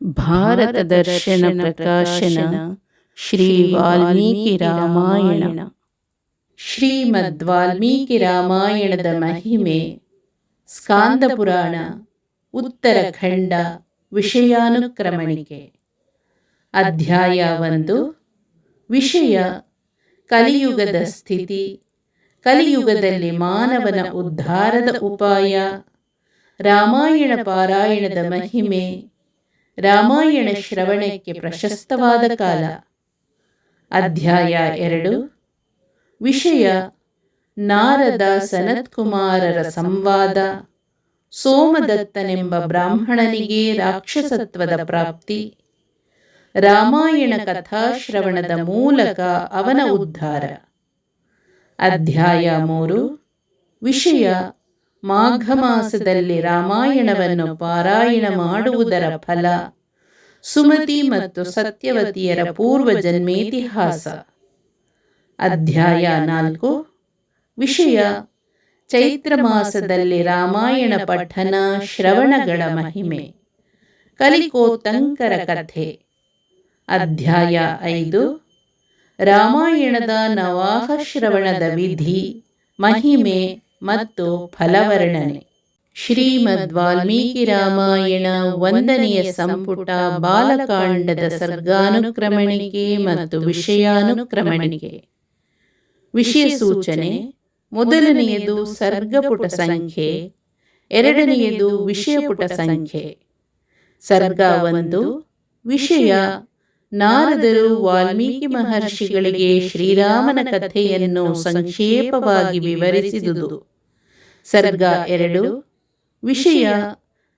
ಭಾರತ ದರ್ಶನ ಪ್ರಕಾಶನ ಶ್ರೀ ವಾಲ್ಮೀಕಿ ರಾಮಾಯಣ ಶ್ರೀಮದ್ ವಾಲ್ಮೀಕಿ ರಾಮಾಯಣದ ಮಹಿಮೆ ಸ್ಕಾಂದ ಪುರಾಣ ಉತ್ತರಖಂಡ ವಿಷಯಾನುಕ್ರಮಣಿಕೆ ಅಧ್ಯಾಯ ಒಂದು ವಿಷಯ ಕಲಿಯುಗದ ಸ್ಥಿತಿ। ಕಲಿಯುಗದಲ್ಲಿ ಮಾನವನ ಉದ್ಧಾರದ ಉಪಾಯ. ರಾಮಾಯಣ ಪಾರಾಯಣದ ಮಹಿಮೆ. ರಾಮಾಯಣ ಶ್ರವಣಕ್ಕೆ ಪ್ರಶಸ್ತವಾದ ಕಾಲ. ಅಧ್ಯಾಯ ಎರಡು. ವಿಷಯ ನಾರದ ಸನತ್ಕುಮಾರರ ಸಂವಾದ. ಸೋಮದತ್ತನೆಂಬ ಬ್ರಾಹ್ಮಣನಿಗೆ ರಾಕ್ಷಸತ್ವದ ಪ್ರಾಪ್ತಿ. ರಾಮಾಯಣ ಕಥಾಶ್ರವಣದ ಮೂಲಕ ಅವನ ಉದ್ಧಾರ. ಅಧ್ಯಾಯ ಮೂರು. ವಿಷಯ ಮಾಘ ಮಾಸದಲ್ಲಿ ರಾಮಾಯಣವನ್ನು ಪಾರಾಯಣ ಮಾಡುವುದರ ಫಲ. ಸುಮತಿ ಮತ್ತು ಸತ್ಯವತಿಯರ ಪೂರ್ವ ಜನ್ಮೇತಿಹಾಸ ಅಧ್ಯಾಯ ನಾಲ್ಕು. ವಿಷಯ ಚೈತ್ರ ಮಾಸದಲ್ಲಿ ರಾಮಾಯಣ ಪಠನ ಶ್ರವಣಗಳ ಮಹಿಮೆ. ಕಲಿಕೋತಂಕರ ಕಥೆ. ಅಧ್ಯಾಯ ಐದು. ರಾಮಾಯಣದ ನವಾಹ ಶ್ರವಣದ ವಿಧಿ, ಮಹಿಮೆ ಮತ್ತು ಫಲವರ್ಣನೆ. ಶ್ರೀಮದ್ ವಾಲ್ಮೀಕಿ ರಾಮಾಯಣ ಒಂದನೆಯ ಸಂಪುಟ ಬಾಲಕಾಂಡದ ಸರ್ಗಾನುಕ್ರಮಣಿಕೆ ಮತ್ತು ವಿಷಯಾನುಕ್ರಮಣಿಕೆ. ವಿಷಯ ಸೂಚನೆ, ಮೊದಲನೆಯದು ಸರ್ಗಪುಟ ಸಂಖ್ಯೆ, ಎರಡನೆಯದು ವಿಷಯಪುಟ ಸಂಖ್ಯೆ. ಸರ್ಗ ಒಂದು, ವಿಷಯ ನಾರದರು ವಾಲ್ಮೀಕಿ ಮಹರ್ಷಿಗಳಿಗೆ ಶ್ರೀರಾಮನ ಕಥೆಯನ್ನು ಸಂಕ್ಷೇಪವಾಗಿ ವಿವರಿಸಿದುದು. ಸರ್ಗ ಎರಡು, ವಿಷಯ,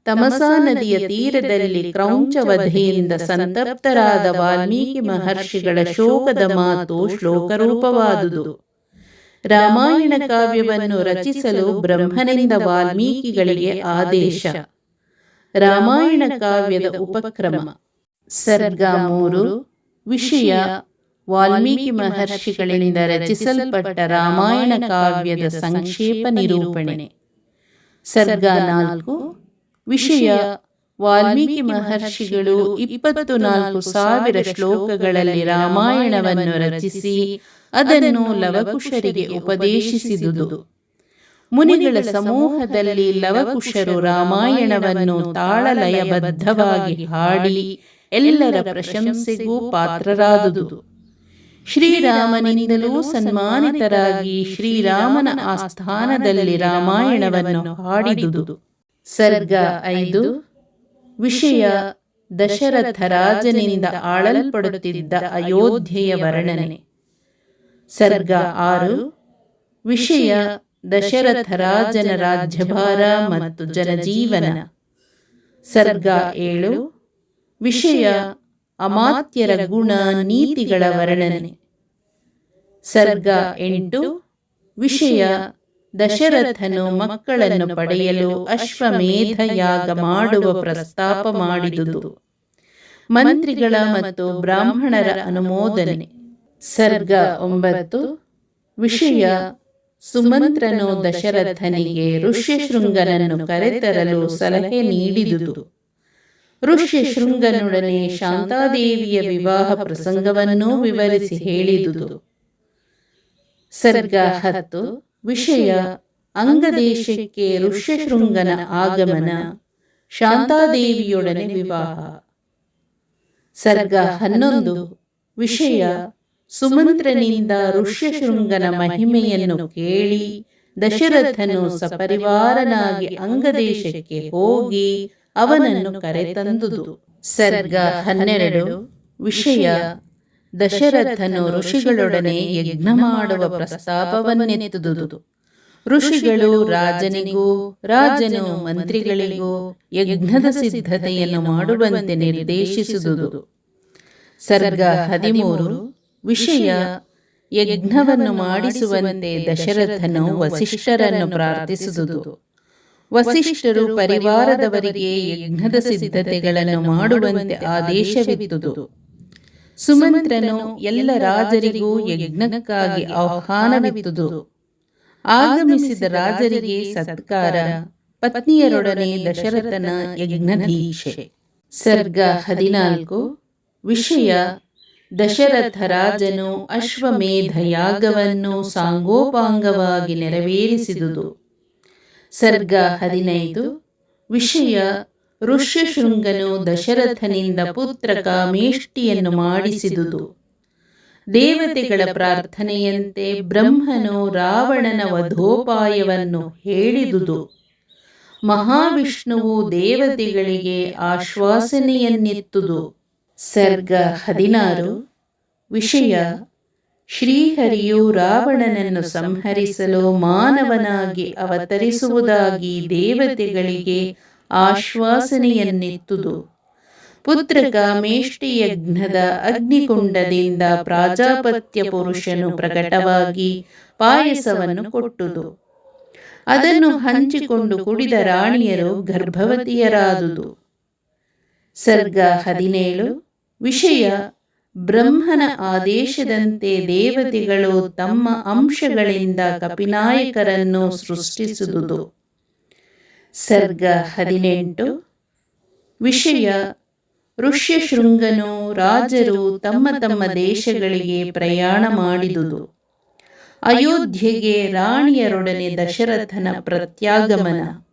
ತಮಸಾ ನದಿಯ ತೀರದಲ್ಲಿ ಕ್ರೌಂಚವಧೆಯಿಂದ ಸಂತಪ್ತರಾದ ವಾಲ್ಮೀಕಿ ಮಹರ್ಷಿಗಳ ಶೋಕದ ಮಾತು ಶ್ಲೋಕರೂಪವಾದುದು. ರಾಮಾಯಣ ಕಾವ್ಯವನ್ನು ರಚಿಸಲು ಬ್ರಹ್ಮನಿಂದ ವಾಲ್ಮೀಕಿಗಳಿಗೆ ಆದೇಶ. ರಾಮಾಯಣ ಕಾವ್ಯದ ಉಪಕ್ರಮ. ಸರ್ಗ ಮೂರು ವಿಷಯ ವಾಲ್ಮೀಕಿ ಮಹರ್ಷಿಗಳಿಂದ ರಚಿಸಲ್ಪಟ್ಟ ರಾಮಾಯಣ ಕಾವ್ಯದ ಸಂಕ್ಷೇಪ ನಿರೂಪಣೆ. ಸರ್ಗ ನಾಲ್ಕು ವಿಷಯ ವಾಲ್ಮೀಕಿ ಮಹರ್ಷಿಗಳು ಇಪ್ಪತ್ತು ನಾಲ್ಕು ಸಾವಿರ ಶ್ಲೋಕಗಳಲ್ಲಿ ರಾಮಾಯಣವನ್ನು ರಚಿಸಿ ಅದನ್ನು ಲವಕುಶರಿಗೆ ಉಪದೇಶಿಸಿದುದು. ಮುನಿಗಳ ಸಮೂಹದಲ್ಲಿ ಲವಕುಶರು ರಾಮಾಯಣವನ್ನು ತಾಳಲಯಬದ್ಧವಾಗಿ ಹಾಡಿ ಎಲ್ಲರ ಪ್ರಶಂಸೆಗೂ ಪಾತ್ರರಾದುದು. ಶ್ರೀರಾಮನಿಂದಲೂ ಸನ್ಮಾನಿತರಾಗಿ ಶ್ರೀರಾಮನ ಆಸ್ಥಾನದಲ್ಲಿ ರಾಮಾಯಣವನ್ನು ಹಾಡಿದುದು. ಸರ್ಗ ಐದು ವಿಷಯ ದಶರಥ ರಾಜನಿಂದ ಆಳಲ್ಪಡುತ್ತಿದ್ದ ಅಯೋಧ್ಯೆಯ ವರ್ಣನೆ. ಸರ್ಗ ಆರು ವಿಷಯ ದಶರಥ ರಾಜನ ರಾಜ್ಯಭಾರ ಮತ್ತು ಜನಜೀವನ. ಸರ್ಗ ಏಳು ವಿಷಯ ಅಮಾತ್ಯರ ಗುಣ ನೀತಿಗಳ ವರ್ಣನೆ. ಸರ್ಗ ಎಂಟು, ವಿಷಯ ದಶರಥನು ಮಕ್ಕಳನ್ನು ಪಡೆಯಲು ಅಶ್ವಮೇಧ ಯಾಗ ಮಾಡುವ ಪ್ರಸ್ತಾಪ ಮಾಡಿದುದು. ಮಂತ್ರಿಗಳ ಮತ್ತು ಬ್ರಾಹ್ಮಣರ ಅನುಮೋದನೆ. ಸರ್ಗ ಒಂಬತ್ತು, ವಿಷಯ ಸುಮಂತ್ರನು ದಶರಥನಿಗೆ ಋಷ್ಯಶೃಂಗನನ್ನು ಕರೆತರಲು ಸಲಹೆ ನೀಡಿದುದು. ಋಷ್ಯಶೃಂಗನೊಡನೆ ಶಾಂತಾದೇವಿಯ ವಿವಾಹ ಪ್ರಸಂಗವನ್ನೂ ವಿವರಿಸಿ ಹೇಳಿದುದು. ಸರ್ಗ ಹತ್ತು, ವಿಷಯ, ಅಂಗದೇಶಕ್ಕೆ ಋಷ್ಯಶೃಂಗನ ಆಗಮನ, ಶಾಂತಾದೇವಿಯೊಡನೆ ವಿವಾಹ. ಸರ್ಗ ಹನ್ನೊಂದು, ವಿಷಯ, ಸುಮಂತ್ರನಿಂದ ಋಷ್ಯಶೃಂಗನ ಮಹಿಮೆಯನ್ನು ಕೇಳಿ ದಶರಥನು ಸಪರಿವಾರನಾಗಿ ಅಂಗದೇಶಕ್ಕೆ ಹೋಗಿ ಅವನನ್ನು ಕರೆತಂದುದು. ಸರ್ಗ ಹನ್ನೆರಡು ವಿಷಯ ದಶರಥನು ಋಷಿಗಳೊಡನೆ ಯಜ್ಞ ಮಾಡುವ ಪ್ರಸ್ತಾಪವನ್ನೆತ್ತುದುದು. ಋಷಿಗಳು ರಾಜನಿಗೂ ರಾಜನು ಮಂತ್ರಿಗಳಿಗೂ ಯಜ್ಞದ ಸಿದ್ಧತೆಯನ್ನು ಮಾಡುವಂತೆ ನಿರ್ದೇಶಿಸುವುದು ಸರ್ಗ ಹದಿಮೂರು ವಿಷಯ ಯಜ್ಞವನ್ನು ಮಾಡಿಸುವಂತೆ ದಶರಥನು ವಸಿಷ್ಠರನ್ನು ಪ್ರಾರ್ಥಿಸುವುದು ವಸಿಷ್ಠರು ಪರಿವಾರದವರಿಗೆ ಯಜ್ಞದ ಸಿದ್ಧತೆಗಳನ್ನು ಮಾಡುವಂತೆ ಆದೇಶವಿದ್ದುದು ಸುಮಂತ್ರನು ಎಲ್ಲ ರಾಜರಿಗೂ ಯಜ್ಞಕ್ಕಾಗಿ ಆಹ್ವಾನವಿದ್ದುದು ಆಗಮಿಸಿದ ರಾಜರಿಗೆ ಸತ್ಕಾರ, ಪತ್ನಿಯರೊಡನೆ ದಶರಥನ ಯಜ್ಞಧೀಶೆ. ಸರ್ಗ ಹದಿನಾಲ್ಕು, ವಿಷಯ, ದಶರಥ ರಾಜನು ಅಶ್ವಮೇಧ ಯಾಗವನ್ನು ಸಾಂಗೋಪಾಂಗವಾಗಿ ನೆರವೇರಿಸಿದುದು. ಸರ್ಗ ಹದಿನೈದು. ವಿಷಯ, ಋಷ್ಯಶೃಂಗನು ದಶರಥನಿಂದ ಪುತ್ರ ಕಾಮೇಷ್ಟಿಯನ್ನು ಮಾಡಿಸಿದುದು. ದೇವತೆಗಳ ಪ್ರಾರ್ಥನೆಯಂತೆ ಬ್ರಹ್ಮನು ರಾವಣನ ವಧೋಪಾಯವನ್ನು ಹೇಳಿದುದು. ಮಹಾವಿಷ್ಣುವು ದೇವತೆಗಳಿಗೆ ಆಶ್ವಾಸನೆಯನ್ನಿತ್ತುದು. ಸರ್ಗ ಹದಿನಾರು. ವಿಷಯ ಶ್ರೀಹರಿಯು ರಾವಣನನ್ನು ಸಂಹರಿಸಲು ಮಾನವನಾಗಿ ಅವತರಿಸುವುದಾಗಿ ದೇವತೆಗಳಿಗೆ ಆಶ್ವಾಸನೆಯನ್ನಿತ್ತುದು. ಪುತ್ರ ಮೇಷ್ಟಿಯಜ್ಞದ ಅಗ್ನಿಕುಂಡದಿಂದ ಪ್ರಾಜಾಪತ್ಯ ಪುರುಷನು ಪ್ರಕಟವಾಗಿ ಪಾಯಸವನ್ನು ಕೊಟ್ಟುದು. ಅದನ್ನು ಹಂಚಿಕೊಂಡು ಕುಡಿದ ರಾಣಿಯರು ಗರ್ಭವತಿಯರಾದುದು. ಸರ್ಗ ಹದಿನೇಳು, ವಿಷಯ ಬ್ರಹ್ಮನ ಆದೇಶದಂತೆ ದೇವತೆಗಳು ತಮ್ಮ ಅಂಶಗಳಿಂದ ಕಪಿನಾಯಕರನ್ನು ಸೃಷ್ಟಿಸುವುದು ಸರ್ಗ ಹದಿನೆಂಟು. ವಿಷಯ, ಋಷ್ಯಶೃಂಗನು ರಾಜರು ತಮ್ಮ ತಮ್ಮ ದೇಶಗಳಿಗೆ ಪ್ರಯಾಣ ಮಾಡಿದುದು. ಅಯೋಧ್ಯೆಗೆ ರಾಣಿಯರೊಡನೆ ದಶರಥನ ಪ್ರತ್ಯಾಗಮನ.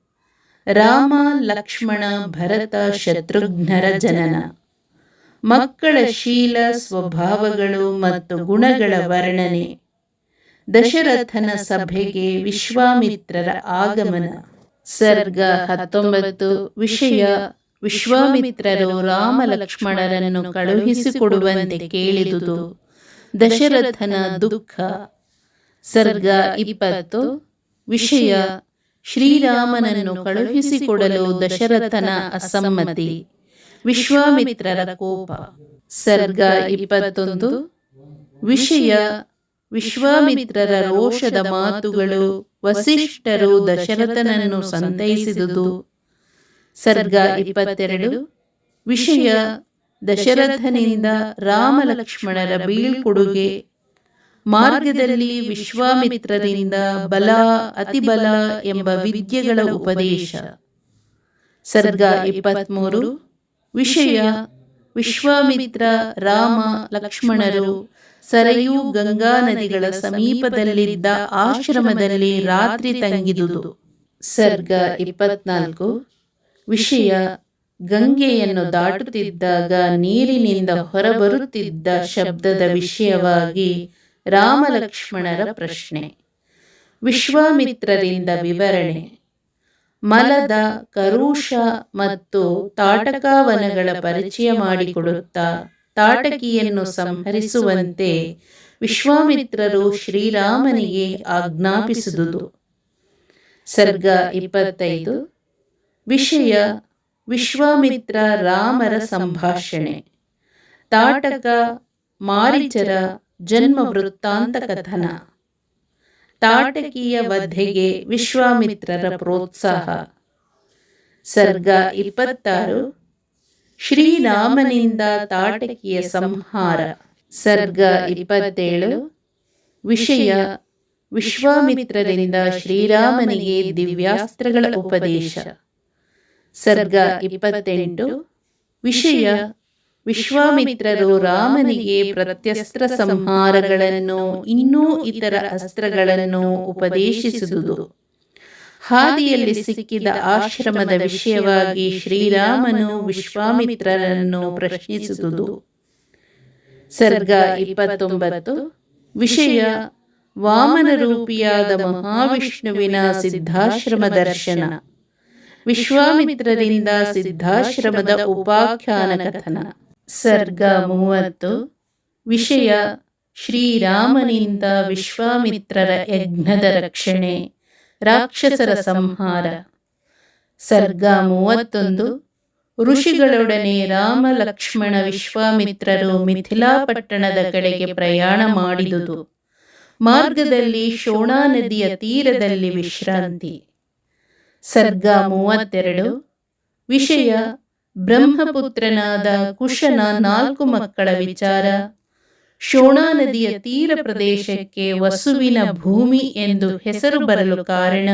ರಾಮ, ಲಕ್ಷ್ಮಣ, ಭರತ, ಶತ್ರುಘ್ನರ ಜನನ. ಮಕ್ಕಳ ಶೀಲ, ಸ್ವಭಾವಗಳು ಮತ್ತು ಗುಣಗಳ ವರ್ಣನೆ. ದಶರಥನ ಸಭೆಗೆ ವಿಶ್ವಾಮಿತ್ರರ ಆಗಮನ. ಸರ್ಗ ಹತ್ತೊಂಬತ್ತು, ವಿಷಯ ವಿಶ್ವಾಮಿತ್ರರು ರಾಮ ಲಕ್ಷ್ಮಣರನ್ನು ಕಳುಹಿಸಿಕೊಡುವಂತೆ ಕೇಳಿದುದು. ದಶರಥನ ದುಃಖ. ಸರ್ಗ ಇಪ್ಪತ್ತು, ವಿಷಯ ಶ್ರೀರಾಮನನ್ನು ಕಳುಹಿಸಿಕೊಡಲು ದಶರಥನ ಅಸಮ್ಮತಿ. ವಿಶ್ವಾಮಿತ್ರರ ಕೋಪ. ಸರ್ಗ ಇಪ್ಪತ್ತೊಂದು. ವಿಷಯ, ವಿಶ್ವಾಮಿತ್ರರ ರೋಷದ ಮಾತುಗಳು, ವಸಿಷ್ಠರು ದಶರಥನನ್ನು ಸಂತೈಸಿದುದು. ಸರ್ಗ ಇಪ್ಪತ್ತೆರಡು. ವಿಷಯ, ದಶರಥನಿಂದ ರಾಮಲಕ್ಷ್ಮಣರ ಬೀಳ್ಕೊಡುಗೆ. ಮಾರ್ಗದಲ್ಲಿ ವಿಶ್ವಾಮಿತ್ರರಿಂದ ಬಲ, ಅತಿಬಲ ಎಂಬ ವಿದ್ಯೆಗಳ ಉಪದೇಶ. ಸರ್ಗ ಇಪ್ಪತ್ತ್ಮೂರು ವಿಷಯ ವಿಶ್ವಾಮಿತ್ರ ರಾಮ ಲಕ್ಷ್ಮಣರು ಸರಯೂ ಗಂಗಾ ನದಿಗಳ ಸಮೀಪದಲ್ಲಿದ್ದ ಆಶ್ರಮದಲ್ಲಿ ರಾತ್ರಿ ತಂಗಿದುದು. ಸರ್ಗ ಇಪ್ಪತ್ನಾಲ್ಕು. ವಿಷಯ ಗಂಗೆಯನ್ನು ದಾಟುತ್ತಿದ್ದಾಗ ನೀರಿನಿಂದ ಹೊರಬರುತ್ತಿದ್ದ ಶಬ್ದದ ವಿಷಯವಾಗಿ ರಾಮಲಕ್ಷ್ಮಣರ ಪ್ರಶ್ನೆ. ವಿಶ್ವಾಮಿತ್ರರಿಂದ ವಿವರಣೆ. ಮಲದ ಕರುಷ ಮತ್ತು ತಾಟಕಾವನಗಳ ಪರಿಚಯ ಮಾಡಿಕೊಡುತ್ತಾ ತಾಟಕಿಯನ್ನು ಸಂಹರಿಸುವಂತೆ ವಿಶ್ವಾಮಿತ್ರರು ಶ್ರೀರಾಮನಿಗೆ ಆಜ್ಞಾಪಿಸಿದುದು. ಸರ್ಗ ಇಪ್ಪತ್ತೈದು. ವಿಷಯ ವಿಶ್ವಾಮಿತ್ರ ರಾಮರ ಸಂಭಾಷಣೆ. ತಾಟಕ ಮಾರಿಚರ ಜನ್ಮ ವೃತ್ತಾಂತ ಕಥನ. ತಾಟಕಿಯ ವಧೆಗೆ ವಿಶ್ವಾಮಿತ್ರರ ಪ್ರೋತ್ಸಾಹ. ಸರ್ಗ ಇಪ್ಪತ್ತಾರು. ಶ್ರೀರಾಮನಿಂದ ತಾಟಕಿಯ ಸಂಹಾರ. ಸರ್ಗ ಇಪ್ಪತ್ತೇಳು. ವಿಷಯ, ವಿಶ್ವಾಮಿತ್ರರಿಂದ ಶ್ರೀರಾಮನಿಗೆ ದಿವ್ಯಾಸ್ತ್ರಗಳ ಉಪದೇಶ. ಸರ್ಗ ಇಪ್ಪತ್ತೆಂಟು. ವಿಷಯ ವಿಶ್ವಾಮಿತ್ರರು ರಾಮನಿಗೆ ಪ್ರತ್ಯಸ್ತ್ರ ಸಂಹಾರಗಳನ್ನು, ಇನ್ನೂ ಇತರ ಅಸ್ತ್ರಗಳನ್ನು ಉಪದೇಶಿಸುವುದು ಹಾದಿಯಲ್ಲಿ ಸಿಕ್ಕಿದ ಆಶ್ರಮದ ವಿಷಯವಾಗಿ ಶ್ರೀರಾಮನು ವಿಶ್ವಾಮಿತ್ರರನ್ನು ಪ್ರಶ್ನಿಸಿದುದು. ಸರ್ಗ ಇಪ್ಪತ್ತೊಂಬತ್ತು, ವಿಷಯ ವಾಮನ ರೂಪಿಯಾದ ಮಹಾವಿಷ್ಣುವಿನ ಸಿದ್ಧಾಶ್ರಮ ದರ್ಶನ. ವಿಶ್ವಾಮಿತ್ರರಿಂದ ಸಿದ್ಧಾಶ್ರಮದ ಉಪಾಖ್ಯಾನ ಕಥನ. ಸರ್ಗ ಮೂವತ್ತು. ವಿಷಯ, ಶ್ರೀರಾಮನಿಂದ ವಿಶ್ವಾಮಿತ್ರರ ಯಜ್ಞದ ರಕ್ಷಣೆ. ರಾಕ್ಷಸರ ಸಂಹಾರ. ಸರ್ಗ ಮೂವತ್ತೊಂದು. ಋಷಿಗಳೊಡನೆ ರಾಮ ಲಕ್ಷ್ಮಣ ವಿಶ್ವಾಮಿತ್ರರು ಮಿಥಿಲಾ ಪಟ್ಟಣದ ಕಡೆಗೆ ಪ್ರಯಾಣ ಮಾಡಿದುದು. ಮಾರ್ಗದಲ್ಲಿ ಶೋಣಾ ನದಿಯ ತೀರದಲ್ಲಿ ವಿಶ್ರಾಂತಿ. ಸರ್ಗ ಮೂವತ್ತೆರಡು. ವಿಷಯ ಬ್ರಹ್ಮಪುತ್ರನಾದ ಕುಶನ ನಾಲ್ಕು ಮಕ್ಕಳ ವಿಚಾರ. ಶೋಣಾ ನದಿಯ ತೀರ ಪ್ರದೇಶಕ್ಕೆ ವಸುವಿನ ಭೂಮಿ ಎಂದು ಹೆಸರು ಬರಲು ಕಾರಣ.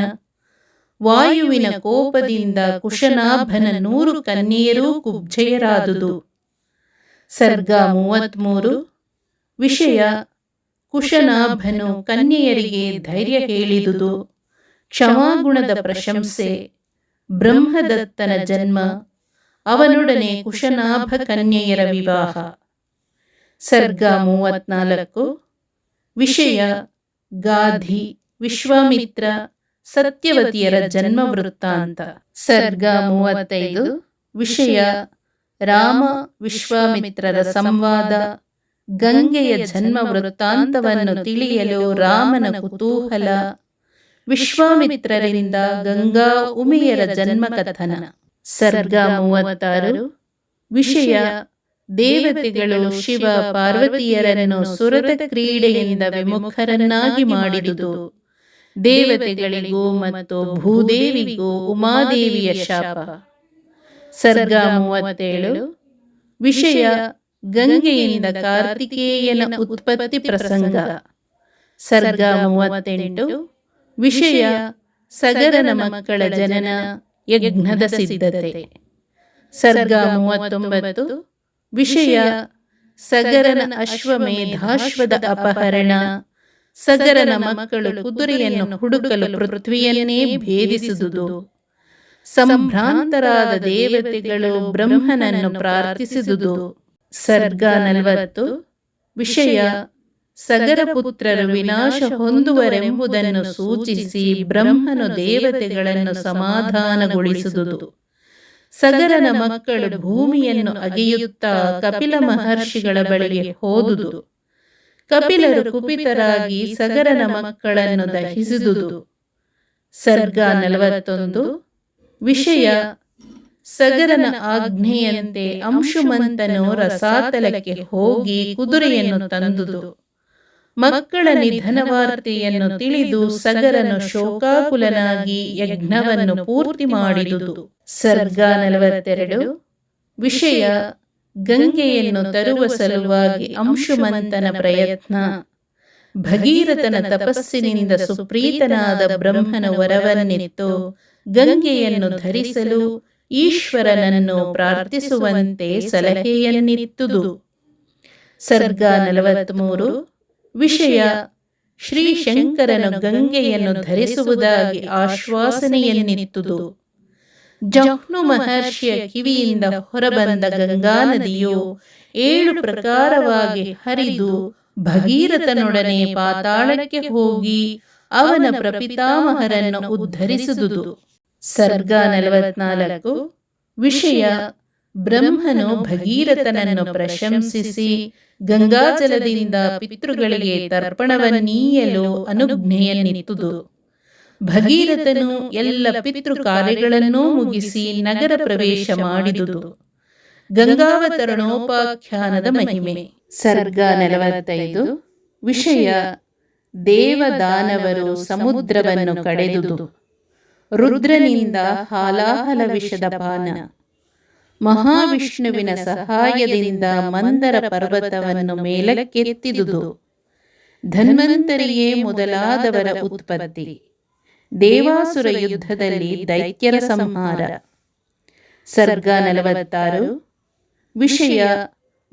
ವಾಯುವಿನ ಕೋಪದಿಂದ ಕುಶನಾಭನ ನೂರು ಕನ್ಯೆಯರೂ ಕುಬ್ಜೆಯರಾದುದು. ಸರ್ಗ ಮೂವತ್ಮೂರು. ವಿಷಯ, ಕುಶನಾಭನು ಕನ್ಯೆಯರಿಗೆ ಧೈರ್ಯ ಹೇಳಿದುದು. ಕ್ಷಮಾಗುಣದ ಪ್ರಶಂಸೆ. ಬ್ರಹ್ಮದತ್ತನ ಜನ್ಮ. ಅವನೊಡನೆ ಕುಶನಾಭ ಕನ್ಯೆಯರ ವಿವಾಹ. ಸರ್ಗ ಮೂವತ್ನಾಲ್ಕು, ವಿಷಯ ಗಾಧಿ, ವಿಶ್ವಾಮಿತ್ರ, ಸತ್ಯವತಿಯರ ಜನ್ಮ ವೃತ್ತಾಂತ ಸರ್ಗ ಮೂವತ್ತೈದು, ವಿಷಯ ರಾಮ, ವಿಶ್ವಾಮಿತ್ರರ ಸಂವಾದ, ಗಂಗೆಯ ಜನ್ಮ ವೃತ್ತಾಂತವನ್ನು ತಿಳಿಯಲು ರಾಮನ ಕುತೂಹಲ, ವಿಶ್ವಾಮಿತ್ರರಿಂದ ಗಂಗಾ ಉಮೆಯರ ಜನ್ಮ ಕಥನ ಸರ್ಗ ಮೂವತ್ತಾರು, ವಿಷಯ ದೇವತೆಗಳು ಶಿವ ಪಾರ್ವತಿಯರನ್ನು ಸುರತ ಕ್ರೀಡೆಯಿಂದ ವಿಮುಖರನ್ನಾಗಿ ಮಾಡಿದುದು. ದೇವತೆಗಳಿಗೂ ಮತ್ತು ಭೂದೇವಿಗೂ ಉಮಾದೇವಿಯ ಶಾಪ. ಸರ್ಗ ಮೂವತ್ತೇಳು, ವಿಷಯ ಗಂಗೆಯಿಂದ ಕಾರ್ತಿಕೇಯನ ಉತ್ಪತ್ತಿ ಪ್ರಸಂಗ. ಸರ್ಗ ಮೂವತ್ತೆಂಟು, ವಿಷಯ ಸಗರನ ಮಕ್ಕಳ ಜನನ ಯಜ್ಞದ ಸಿದ್ಧತೆ. ಸರ್ಗ ಮೂವತ್ತೊಂಬತ್ತು, ವಿಷಯ ಸಗರನ ಅಶ್ವಮೇಧಾಶ್ವದ ಅಪಹರಣ. ಸಗರನ ಮಕ್ಕಳು ಕುದುರೆಯನ್ನು ಹುಡುಕಲು ಪೃಥ್ವಿಯನ್ನೇ ಭೇದಿಸಿದುದು. ಸಂಭ್ರಾಂತರಾದ ದೇವತೆಗಳು ಬ್ರಹ್ಮನನ್ನು ಪ್ರಾರ್ಥಿಸಿದುದು. ಸರ್ಗ ನಲವತ್ತು, ವಿಷಯ ಸಗರ ಪುತ್ರರ ವಿನಾಶ ಹೊಂದುವರೆಂಬುದನ್ನು ಸೂಚಿಸಿ ಬ್ರಹ್ಮನು ದೇವತೆಗಳನ್ನು ಸಮಾಧಾನಗೊಳಿಸುವುದು ಸಗರನ ಮಕ್ಕಳು ಭೂಮಿಯನ್ನು ಅಗೆಯುತ್ತಾ ಕಪಿಲ ಮಹರ್ಷಿಗಳ ಬಳಿಗೆ ಹೋದುದು. ಕಪಿಲರು ಕುಪಿತರಾಗಿ ಸಗರನ ಮಕ್ಕಳನ್ನು ದಹಿಸಿದುದು. ಸರ್ಗ ನಲವತ್ತೊಂದು. ವಿಷಯ, ಸಗರನ ಆಜ್ಞೆಯಂತೆ ಅಂಶುಮಂತನು ರಸಾತಲಕ್ಕೆ ಹೋಗಿ ಕುದುರೆಯನ್ನು ತಂದುದು. ಮಕ್ಕಳ ನಿಧನವಾರ್ತೆಯನ್ನು ತಿಳಿದು ಸಗರನು ಶೋಕಾಕುಲನಾಗಿ ಯಜ್ಞವನ್ನು ಪೂರ್ತಿ ಮಾಡಿದುದು. ಸರ್ಗ ನಲವತ್ತೆರಡು. ವಿಷಯ, ಗಂಗೆಯನ್ನು ತರುವ ಸಲುವಾಗಿ ಅಂಶುಮಂತನ ಪ್ರಯತ್ನ. ಭಗೀರಥನ ತಪಸ್ಸಿನಿಂದ ಸುಪ್ರೀತನಾದ ಬ್ರಹ್ಮನ ವರವನ್ನಿತ್ತು, ಗಂಗೆಯನ್ನು ಧರಿಸಲು ಈಶ್ವರನನ್ನು ಪ್ರಾರ್ಥಿಸುವಂತೆ ಸಲಹೆಯನ್ನಿತ್ತುದು. ಸರ್ಗ ನಲವತ್ಮೂರು. ವಿಷಯ ಶ್ರೀ ಶಂಕರನು ಗಂಗೆಯನ್ನು ಧರಿಸುವುದಾಗಿ ಆಶ್ವಾಸನೆಯನ್ನಿತ್ತುದು. ಜಹ್ನು ಮಹರ್ಷಿಯ ಕಿವಿಯಿಂದ ಹೊರಬಂದ ಗಂಗಾ ನದಿಯು ಏಳು ಪ್ರಕಾರವಾಗಿ ಹರಿದು ಭಗೀರಥನೊಡನೆ ಪಾತಾಳಕ್ಕೆ ಹೋಗಿ ಅವನ ಪ್ರಪಿತಾಮಹರನ್ನು ಉದ್ಧರಿಸಿದುದು. ಸರ್ಗ ನಲವತ್ನಾಲ್ಕು. ವಿಷಯ ಬ್ರಹ್ಮನು ಭಗೀರಥನನ್ನು ಪ್ರಶಂಸಿಸಿ ಗಂಗಾಜಲದಿಂದ ಪಿತೃಗಳಿಗೆ ತರ್ಪಣವನ್ನೀಯಲು ಅನುಜ್ಞೆಯನ್ನಿತ್ತುದು ಭಗೀರಥನು ಎಲ್ಲ ಪಿತೃ ಕಾರ್ಯಗಳನ್ನೂ ಮುಗಿಸಿ ನಗರ ಪ್ರವೇಶ ಮಾಡಿದುದು. ಗಂಗಾವತರಣೋಪಾಖ್ಯಾನದ ಮಹಿಮೆ. ಸರ್ಗ ನಲವತ್ತೈದು. ವಿಷಯ, ದೇವದಾನವರು ಸಮುದ್ರವನ್ನು ಕಡೆದುದು. ರುದ್ರನಿಂದ ಹಾಲಾಹಲ ವಿಷದ ಪಾನ. ಮಹಾವಿಷ್ಣುವಿನ ಸಹಾಯದಿಂದ ಮಂದರ ಪರ್ವತವನ್ನು ಮೇಲಕ್ಕೆತ್ತಿದುದು. ಧನ್ವಂತರಿಯೇ ಮೊದಲಾದವರ ಉತ್ಪತ್ತಿ. ದೇವಾಸುರ ಯುದ್ಧದಲ್ಲಿ ದೈತ್ಯರ ಸಂಹಾರ. ಸರ್ಗ ನಲವತ್ತಾರು. ವಿಷಯ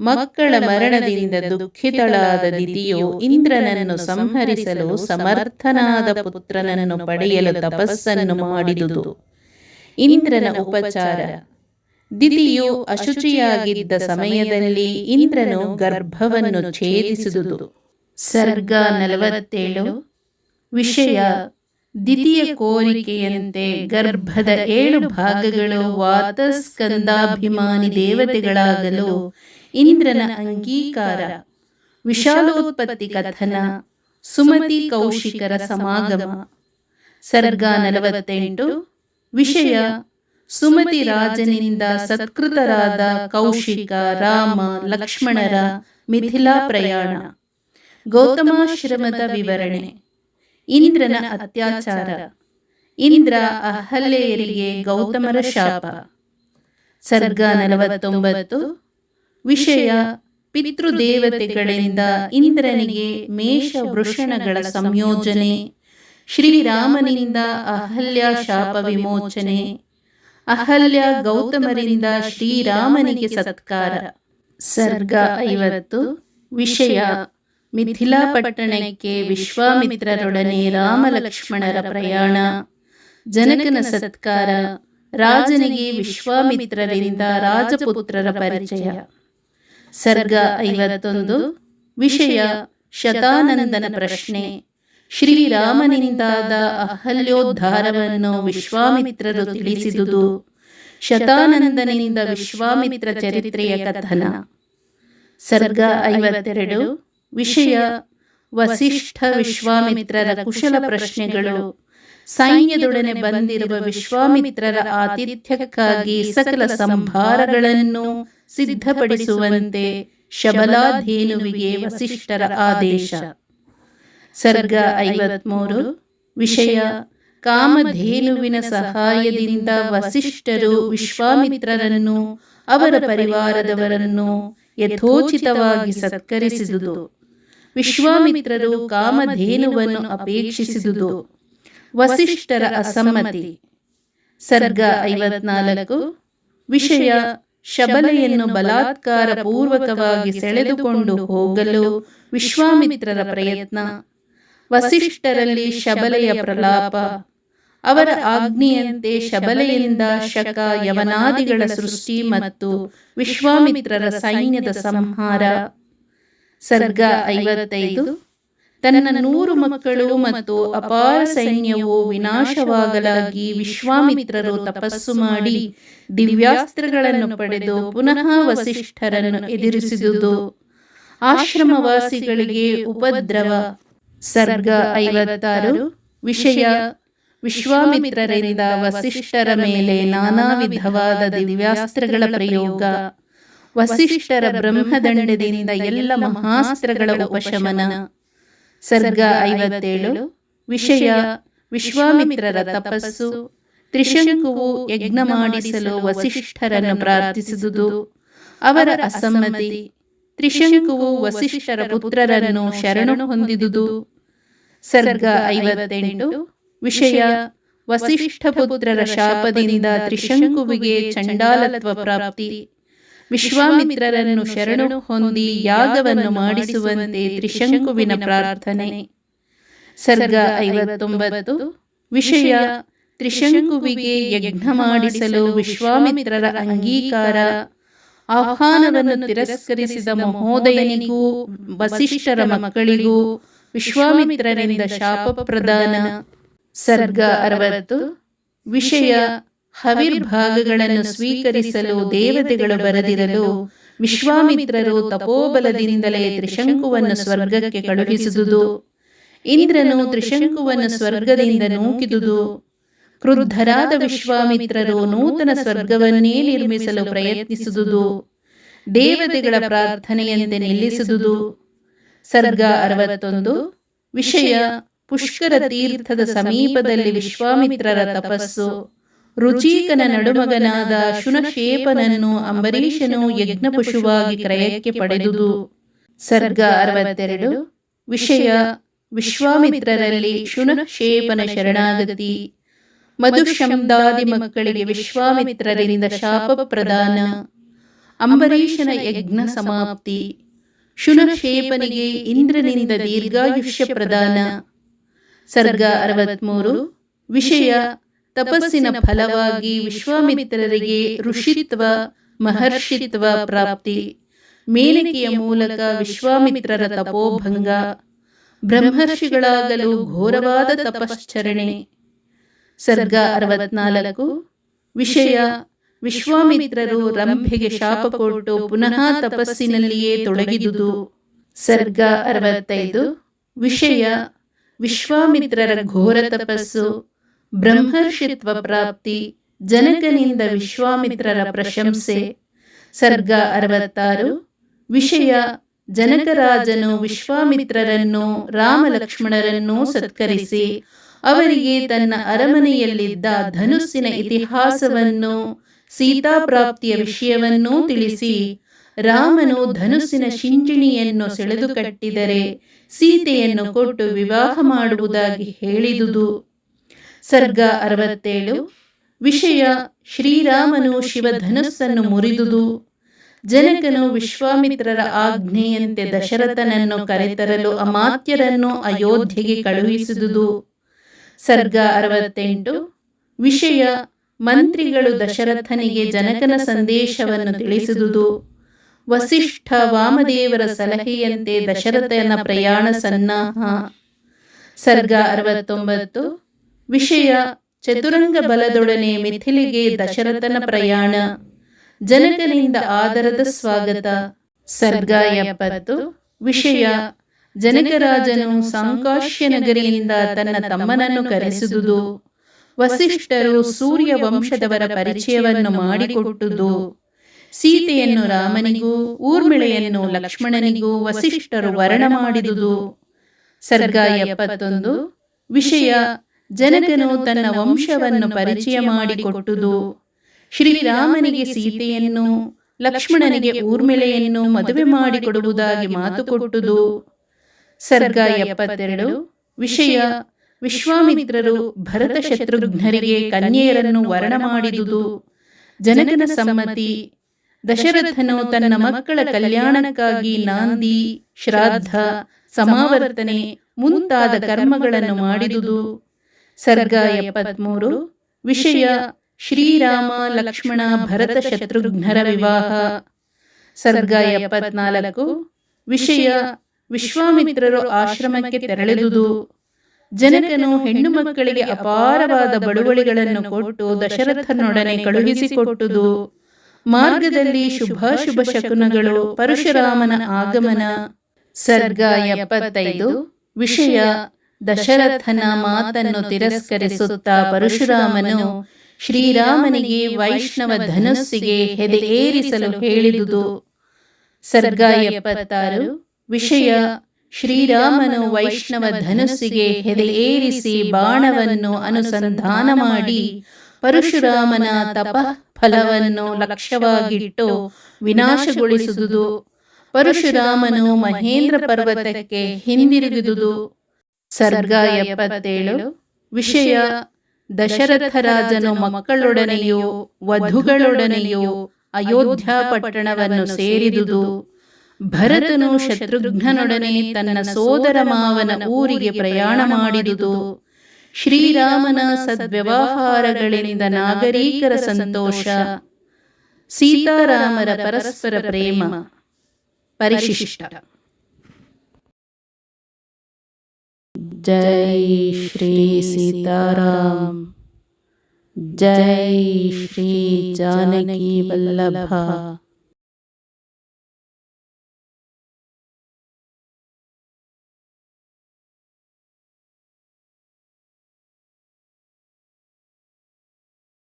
ಮಕ್ಕಳ ಮರಣದಿಂದ ದುಃಖಿತಳಾದ ದಿತಿಯು ಇಂದ್ರನನ್ನು ಸಂಹರಿಸಲು ಸಮರ್ಥನಾದ ಪುತ್ರನನ್ನು ಪಡೆಯಲು ತಪಸ್ಸನ್ನು ಮಾಡಿದುದು. ಇಂದ್ರನ ಉಪಚಾರ ದಿತಿಯು ಅಶುಚಿಯಾಗಿದ್ದ ಸಮಯದಲ್ಲಿ ಇಂದ್ರನು ಗರ್ಭವನ್ನು ಛೇದಿಸಿದುದು. ಸರ್ಗ ನಲವತ್ತೇಳು. ವಿಷಯ ದಿತಿಯ ಕೋರಿಕೆಯಂತೆ ಗರ್ಭದ ಏಳು ಭಾಗಗಳು ವಾತಸ್ಕಂದಾಭಿಮಾನಿ ದೇವತೆಗಳಾಗಲು ಇಂದ್ರನ ಅಂಗೀಕಾರ, ವಿಶಾಲೋತ್ಪತ್ತಿ ಕಥನ, ಸುಮತಿ ಕೌಶಿಕರ ಸಮಾಗಮ. ಸರ್ಗ ನಲವತ್ತೆಂಟು. ವಿಷಯ ಸುಮತಿ ರಾಜನಿಂದ ಸತ್ಕೃತರಾದ ಕೌಶಿಕ, ರಾಮ, ಲಕ್ಷ್ಮಣರ ಮಿಥಿಲಾ ಪ್ರಯಾಣ. ಗೌತಮಾಶ್ರಮದ ವಿವರಣೆ. ಇಂದ್ರನ ಅತ್ಯಾಚಾರ. ಇಂದ್ರ ಅಹಲ್ಯೆಯರಿಗೆ ಗೌತಮರ ಶಾಪ. ಸರ್ಗ ನಲವತ್ತೊಂಬತ್ತು. ವಿಷಯ, ಪಿತೃದೇವತೆಗಳಿಂದ ಇಂದ್ರನಿಗೆ ಮೇಷ ವೃಷಣಗಳ ಸಂಯೋಜನೆ. ಶ್ರೀರಾಮನಿಂದ ಅಹಲ್ಯ ಶಾಪ ವಿಮೋಚನೆ. ಅಹಲ್ಯ ಗೌತಮರಿಂದ ಶ್ರೀರಾಮನಿಗೆ ಸತ್ಕಾರ. ಸರ್ಗ ಐವತ್ತು, ವಿಷಯ ಮಿಥಿಲಾ ಪಟ್ಟಣಕ್ಕೆ ವಿಶ್ವಾಮಿತ್ರರೊಡನೆ ರಾಮಲಕ್ಷ್ಮಣರ ಪ್ರಯಾಣ. ಜನಕನ ಸತ್ಕಾರ, ರಾಜನಿಗೆ ವಿಶ್ವಾಮಿತ್ರರಿಂದ ರಾಜಪುತ್ರರ ಪರಿಚಯ. ಸರ್ಗ ಐವತ್ತೊಂದು, ವಿಷಯ ಶತಾನಂದನ ಪ್ರಶ್ನೆ. ಶ್ರೀರಾಮನಿಂದಾದ ಅಹಲ್ಯೋದ್ಧಾರವನ್ನು ವಿಶ್ವಾಮಿತ್ರರು ತಿಳಿಸಿದುದು. ಶತಾನಂದನಿಂದ ವಿಶ್ವಾಮಿತ್ರ ಚರಿತ್ರೆಯ ಕಥನ. ಸರ್ಗ ಐವತ್ತೆರಡು, ವಿಷಯ ವಸಿಷ್ಠ ವಿಶ್ವಾಮಿತ್ರರ ಕುಶಲ ಪ್ರಶ್ನೆಗಳು. ಸೈನ್ಯದೊಡನೆ ಬಂದಿರುವ ವಿಶ್ವಾಮಿತ್ರರ ಆತಿಥ್ಯಕ್ಕಾಗಿ ಸಕಲ ಸಂಭಾರಗಳನ್ನು ಸಿದ್ಧಪಡಿಸುವಂತೆ ಶಬಲಾಧೇನುವಿಗೆ ವಸಿಷ್ಠರ ಆದೇಶ. ಸರ್ಗ ಐವತ್ಮೂರು. ವಿಷಯ, ಕಾಮಧೇನುವಿನ ಸಹಾಯದಿಂದ ವಸಿಷ್ಠರು ವಿಶ್ವಾಮಿತ್ರರನ್ನು, ಅವರ ಪರಿವಾರದವರನ್ನು ಯಥೋಚಿತವಾಗಿ ಸತ್ಕರಿಸಿದುದು. ವಿಶ್ವಾಮಿತ್ರರು ಕಾಮಧೇನುವನ್ನು ಅಪೇಕ್ಷಿಸಿದುದು. ವಸಿಷ್ಠರ ಅಸಮ್ಮತಿ. ಸರ್ಗ ಐವತ್ನಾಲ್ಕು. ವಿಷಯ, ಶಬಲೆಯನ್ನು ಬಲಾತ್ಕಾರ ಪೂರ್ವಕವಾಗಿ ಸೆಳೆದುಕೊಂಡು ಹೋಗಲು ವಿಶ್ವಾಮಿತ್ರರ ಪ್ರಯತ್ನ. ವಸಿಷ್ಠರಲ್ಲಿ ಶಬಲೆಯ ಪ್ರಲಾಪ. ಅವರ ಆಜ್ಞೆಯಂತೆ ಶಬಲೆಯಿಂದ ಶಕ, ಯವನಾದಿಗಳ ಸೃಷ್ಟಿ ಮತ್ತು ವಿಶ್ವಾಮಿತ್ರರ ಸೈನ್ಯದ ಸಂಹಾರ. ಸರ್ಗ ಐವತ್ತೈದು. ತನ್ನ ನೂರು ಮಕ್ಕಳು ಮತ್ತು ಅಪಾರ ಸೈನ್ಯವು ವಿನಾಶವಾಗಲಾಗಿ ವಿಶ್ವಾಮಿತ್ರರು ತಪಸ್ಸು ಮಾಡಿ ದಿವ್ಯಾಸ್ತ್ರಗಳನ್ನು ಪಡೆದು ಪುನಃ ವಸಿಷ್ಠರನ್ನು ಎದುರಿಸಿದುದು. ಆಶ್ರಮವಾಸಿಗಳಿಗೆ ಉಪದ್ರವ. ಸರ್ಗ ಐವತ್ತಾರು, ವಿಷಯ ವಿಶ್ವಾಮಿತ್ರರಿಂದ ವಸಿಷ್ಠರ ಮೇಲೆ ನಾನಾ ವಿಧವಾದ ದಿವ್ಯಾಸ್ತ್ರಗಳ ಪ್ರಯೋಗ. ವಸಿಷ್ಠರ ಬ್ರಹ್ಮದಂಡದಿಂದ ಎಲ್ಲ ಮಹಾಸ್ತ್ರಗಳ ಉಪಶಮನ. ಸರ್ಗ ಐವತ್ತೇಳು, ವಿಷಯ ವಿಶ್ವಾಮಿತ್ರರ ತಪಸ್ಸು. ತ್ರಿಶಂಕುವು ಯಜ್ಞ ಮಾಡಿಸಲು ವಸಿಷ್ಠರನ್ನು ಪ್ರಾರ್ಥಿಸಿದುದು. ಅವರ ಅಸಮ್ಮತಿ. ತ್ರಿಶಂಕುವು ವಸಿಷ್ಠರ ಪುತ್ರರನ್ನು ಶರಣನು ಹೊಂದಿದುದು. ಸರ್ಗ ಐವತ್ತೆಂಟು, ವಿಷಯ ವಸಿಷ್ಠ ಪುತ್ರರ ಶಾಪದಿಂದ ತ್ರಿಶಂಕುವಿಗೆ ಚಂಡಾಲತ್ವ ಪ್ರಾಪ್ತಿ. ವಿಶ್ವಾಮಿತ್ರರನ್ನು ಶರಣು ಹೊಂದಿ ಯಾಗವನ್ನು ಮಾಡಿಸುವಂತೆ ತ್ರಿಶಂಕುವಿನ ಪ್ರಾರ್ಥನೆ. ಸರ್ಗ ಐವತ್ತೊಂಬತ್ತು, ವಿಷಯ ತ್ರಿಶಂಕುವಿಗೆ ಯಜ್ಞ ಮಾಡಿಸಲು ವಿಶ್ವಾಮಿತ್ರರ ಅಂಗೀಕಾರ. ಆಹ್ವಾನವನ್ನು ತಿರಸ್ಕರಿಸಿದ ಮಹೋದಯನಿಗೂ, ವಸಿಷ್ಠರ ಮಕ್ಕಳಿಗೂ ವಿಶ್ವಾಮಿತ್ರರಿಂದ ಶಾಪ ಪ್ರದಾನ ಸರ್ಗ ಅರವತ್ತು. ವಿಷಯ, ಹವಿರ್ಭಾಗಗಳನ್ನು ಸ್ವೀಕರಿಸಲು ದೇವತೆಗಳು ಬರೆದಿರಲು ವಿಶ್ವಾಮಿತ್ರರು ತಪೋಬಲದಿಂದಲೇ ತ್ರಿಶಂಕುವನ್ನು ಸ್ವರ್ಗಕ್ಕೆ ಕಳುಹಿಸಿದುದು. ಇಂದ್ರನು ತ್ರಿಶಂಕುವನ್ನು ಸ್ವರ್ಗದಿಂದ ನೂಕಿದುದು. ಕ್ರುದ್ಧರಾದ ವಿಶ್ವಾಮಿತ್ರರು ನೂತನ ಸ್ವರ್ಗವನ್ನೇ ನಿರ್ಮಿಸಲು ಪ್ರಯತ್ನಿಸಿದುದು. ದೇವತೆಗಳ ಪ್ರಾರ್ಥನೆಯಂತೆ ನಿಲ್ಲಿಸಿದುದು. ಸರ್ಗ ಅರವತ್ತೊಂದು, ವಿಷಯ ಪುಷ್ಕರ ತೀರ್ಥದ ಸಮೀಪದಲ್ಲಿ ವಿಶ್ವಾಮಿತ್ರರ ತಪಸ್ಸು. ರುಚೀಕನ ನಡುಮಗನಾದ ಶುನಶೇಪನನ್ನು ಅಂಬರೀಷನು ಯಜ್ಞ ಪಶುವಾಗಿ ಕ್ರಯಕ್ಕೆ ಪಡೆದುದು. ಸರ್ಗ ಅರವತ್ತೆರಡು, ವಿಷಯ ವಿಶ್ವಾಮಿತ್ರರಲ್ಲಿ ಶುನಶೇಪನ ಶರಣಾಗತಿ. ಮಧುಶಬ್ದಾದಿ ಮಕ್ಕಳಿಗೆ ವಿಶ್ವಾಮಿತ್ರರಿಂದ ಶಾಪ ಪ್ರದಾನ ಅಂಬರೀಷನ ಯಜ್ಞ ಸಮಾಪ್ತಿ. ಶುನಶೇಪನಿಗೆ ಇಂದ್ರನಿಂದ ದೀರ್ಘಾಯುಷ್ಯ ಪ್ರದಾನ. ಸರ್ಗ ಅರವತ್ಮೂರು, ವಿಷಯ ತಪಸ್ಸಿನ ಫಲವಾಗಿ ವಿಶ್ವಾಮಿತ್ರರಿಗೆ ಋಷಿತ್ವ, ಮಹರ್ಷಿತ್ವ ಪ್ರಾಪ್ತಿ. ಮೇಲಿಕೆಯ ಮೂಲಕ ವಿಶ್ವಾಮಿತ್ರರ ತಪೋಭಂಗ. ಬ್ರಹ್ಮರ್ಷಿಗಳಾಗಲು ಘೋರವಾದ ತಪಶ್ಚರಣೆ. ಸರ್ಗ ಅರವತ್ನಾಲ್ಕು, ವಿಷಯ ವಿಶ್ವಾಮಿತ್ರರು ರಂಭೆಗೆ ಶಾಪ ಕೊಟ್ಟು ಪುನಃ ತಪಸ್ಸಿನಲ್ಲಿಯೇ ತೊಡಗಿದುದು. ಸರ್ಗ ಅರವತ್ತೈದು, ವಿಷಯ, ವಿಶ್ವಾಮಿತ್ರರ ಘೋರ ತಪಸ್ಸು, ಬ್ರಹ್ಮರ್ಷಿತ್ವ ಪ್ರಾಪ್ತಿ, ಜನಕನಿಂದ ವಿಶ್ವಾಮಿತ್ರರ ಪ್ರಶಂಸೆ. ಸರ್ಗ ಅರವತ್ತಾರು, ವಿಷಯ, ಜನಕರಾಜನು ವಿಶ್ವಾಮಿತ್ರರನ್ನು, ರಾಮಲಕ್ಷ್ಮಣರನ್ನು ಸತ್ಕರಿಸಿ, ಅವರಿಗೆ ತನ್ನ ಅರಮನೆಯಲ್ಲಿದ್ದ ಧನುಸ್ಸಿನ ಇತಿಹಾಸವನ್ನು ಸೀತಾಪ್ರಾಪ್ತಿಯ ವಿಷಯವನ್ನೂ ತಿಳಿಸಿ. ರಾಮನು ಧನುಸ್ಸಿನ ಶಿಂಜಿಣಿಯನ್ನು ಸೆಳೆದು ಕಟ್ಟಿದರೆ ಸೀತೆಯನ್ನು ಕೊಟ್ಟು ವಿವಾಹ ಮಾಡುವುದಾಗಿ ಹೇಳಿದುದು. ಸರ್ಗ ಅರವತ್ತೇಳು. ವಿಷಯ, ಶ್ರೀರಾಮನು ಶಿವಧನುಸ್ಸನ್ನು ಮುರಿದುದು. ಜನಕನು ವಿಶ್ವಾಮಿತ್ರರ ಆಜ್ಞೆಯಂತೆ ದಶರಥನನ್ನು ಕರೆತರಲು ಅಮಾತ್ಯರನ್ನು ಅಯೋಧ್ಯೆಗೆ ಕಳುಹಿಸಿದುದು. ಸರ್ಗ ಅರವತ್ತೆಂಟು. ವಿಷಯ ಮಂತ್ರಿಗಳು ದಶರಥನಿಗೆ ಜನಕನ ಸಂದೇಶವನ್ನು ತಿಳಿಸಿದುದು. ವಸಿಷ್ಠ ವಾಮದೇವರ ಸಲಹೆಯಂತೆ ದಶರಥನ ಪ್ರಯಾಣ ಸನ್ನಾಹ. ಸರ್ಗ ಅರವತ್ತೊಂಬತ್ತು. ವಿಷಯ, ಚತುರಂಗ ಬಲದೊಡನೆ ಮಿಥಿಲಿಗೆ ದಶರಥನ ಪ್ರಯಾಣ. ಜನಕನಿಂದ ಆದರದ ಸ್ವಾಗತ. ಸರ್ಗ ಎಪ್ಪತ್ತು. ವಿಷಯ, ಜನಕರಾಜನು ಸಾಂಕಾಶ್ಯ ನಗರಿಯಿಂದ ತನ್ನ ತಮ್ಮನನ್ನು ಕರೆಸಿದುದು. ವಸಿಷ್ಠರು ಸೂರ್ಯ ವಂಶದವರ ಪರಿಚಯವನ್ನು ಮಾಡಿಕೊಟ್ಟುದು. ಸೀತೆಯನ್ನು ರಾಮನಿಗೂ, ಊರ್ಮಿಳೆಯನ್ನು ಲಕ್ಷ್ಮಣನಿಗೂ ವಸಿಷ್ಠರು ವರ್ಣ ಮಾಡಿದುದು ಸರ್ಗ ಎಪ್ಪತ್ತೊಂದು ವಿಷಯ, ಜನಕನು ತನ್ನ ವಂಶವನ್ನು ಪರಿಚಯ ಮಾಡಿಕೊಟ್ಟುದು. ಶ್ರೀರಾಮನಿಗೆ ಸೀತೆಯನ್ನು, ಲಕ್ಷ್ಮಣನಿಗೆ ಊರ್ಮಿಳೆಯನ್ನು ಮದುವೆ ಮಾಡಿಕೊಡುವುದಾಗಿ ಮಾತು ಕೊಟ್ಟುದು ಸರ್ಗ ಎಪ್ಪತ್ತೆರಡು ವಿಷಯ ವಿಶ್ವಾಮಿತ್ರರು ಭರತ ಶತ್ರುಘ್ನರಿಗೆ ಕನ್ಯೆಯರನ್ನು ವರ್ಣ ಮಾಡಿದುದು ಜನಕನ ಸಮ್ಮತಿ. ದಶರಥನು ತನ್ನ ಮಕ್ಕಳ ಕಲ್ಯಾಣಕ್ಕಾಗಿ ನಾಂದಿ ಶ್ರಾದ್ದ ಸಮಾವರ್ತನೆ ಮುಂತಾದ ಕರ್ಮಗಳನ್ನು ಮಾಡಿದುದು. ಸರ್ಗ ಎಪ್ಪತ್ಮೂರು ವಿಷಯ ಶ್ರೀರಾಮ ಲಕ್ಷ್ಮಣ ಭರತ ಶತ್ರುಘ್ನರ ವಿವಾಹ. ಸರ್ಗ ಎಪ್ಪತ್ನಾಲ್ಕು ವಿಷಯ ವಿಶ್ವಾಮಿತ್ರರು ಆಶ್ರಮಕ್ಕೆ ತೆರಳಿದುದು. ಜನಕನು ಹೆಣ್ಣು ಮಕ್ಕಳಿಗೆ ಅಪಾರವಾದ ಬಳುವಳಿಗಳನ್ನು ಕೊಟ್ಟು ದಶರಥನೊಡನೆ ಕಳುಹಿಸಿಕೊಟ್ಟುದು. ಮಾರ್ಗದಲ್ಲಿ ಶುಭಾಶುಭ ಶಕುನಗಳು ಪರಶುರಾಮನ ಆಗಮನ. ಸರ್ಗ ಎಪ್ಪತ್ತೈದು ವಿಷಯ ದಶರಥನ ಮಾತನ್ನು ತಿರಸ್ಕರಿಸುತ್ತಾ ಪರಶುರಾಮನು ಶ್ರೀರಾಮನಿಗೆ ವೈಷ್ಣವ ಧನುಸ್ಸಿಗೆ ಹೆದೆ ಏರಿಸಲು ಹೇಳಿದುದು. ಸರ್ಗ ಎಪ್ಪತ್ತಾರು ವಿಷಯ ಶ್ರೀರಾಮನು ವೈಷ್ಣವ ಧನುಸ್ಸಿಗೆ ಹೆದೆ ಏರಿಸಿ ಬಾಣವನ್ನು ಅನುಸಂಧಾನ ಮಾಡಿ ಪರಶುರಾಮನ ತಪ ಫಲವನ್ನು ಲಕ್ಷ್ಯವಾಗಿಟ್ಟು ವಿನಾಶಗೊಳಿಸುವುದು ಪರಶುರಾಮನು ಮಹೇಂದ್ರ ಪರ್ವತಕ್ಕೆ ಹಿಂದಿರುಗಿದುದು. ಸರ್ಗ ಎಪ್ಪತ್ತೇಳು, ವಿಷಯ ದಶರಥ ರಾಜನು ಮಕ್ಕಳೊಡನೆಯೂ ವಧುಗಳೊಡನೆಯೂ ಅಯೋಧ್ಯ ಪಟ್ಟಣವನ್ನು ಸೇರಿದುದು. ಭರತನು ಶತ್ರುಘ್ನನೊಡನೆ ತನ್ನ ಸೋದರ ಮಾವನ ಊರಿಗೆ ಪ್ರಯಾಣ ಮಾಡಿದುದು. ಶ್ರೀರಾಮನ ಸದ್ವ್ಯವಹಾರಗಳಿಂದ ನಾಗರಿಕರ ಸಂತೋಷ. ಸೀತಾರಾಮರ ಪರಸ್ಪರ ಪ್ರೇಮ. ಪರಿಶಿಷ್ಟ. ಜೈ ಶ್ರೀ ಸೀತಾರಾಮ್. ಜೈ ಶ್ರೀ ಜಾನಕಿ ವಲ್ಲಭ.